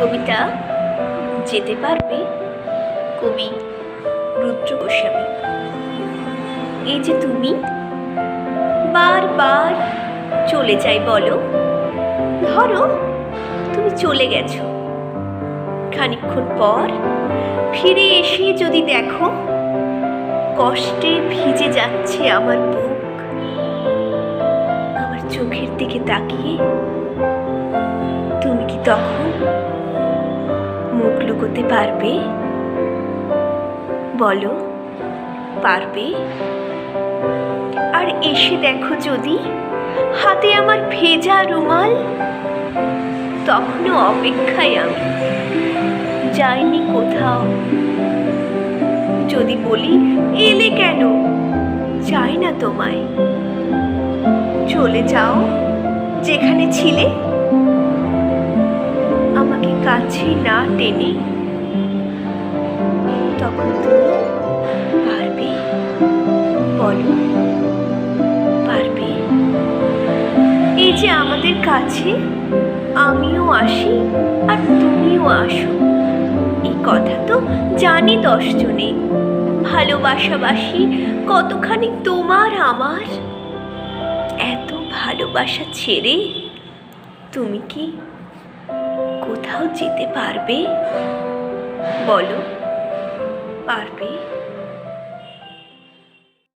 কবিতা যেতে পারবে কবি রুদ্র গোস্বামী। এই যে তুমি বারবার চলে যাই বলো, ধরো তুমি চলে গেছো। খানিকক্ষণ পর ফিরে এসে যদি দেখো কষ্টে ভিজে যাচ্ছে আমার বুক, আমার চোখের দিকে তাকিয়ে তুমি কি তখন লুকোতে পারবে? বলো, পারবে? আর এসে দেখো যদি হাতে আমার ভেজা রুমাল, তখনও অপেক্ষায় আমি। যাইনি কোথাও। যদি বলি, এলে কেন? চাই না তোমায়। চলে যাও যেখানে ছিলে। কাছে না টেনে তখন তুমি পারবে। বলো, পারবে। এই যে আমাদের কাছে, আমিও আসি আর তুমিও আসো। এই কথা তো জানি দশজনে। ভালোবাসাবাসি কতখানি তোমার আমার? এত ভালোবাসা ছেড়ে তুমি কি কোথাও যেতে পারবে? বলো পারবে?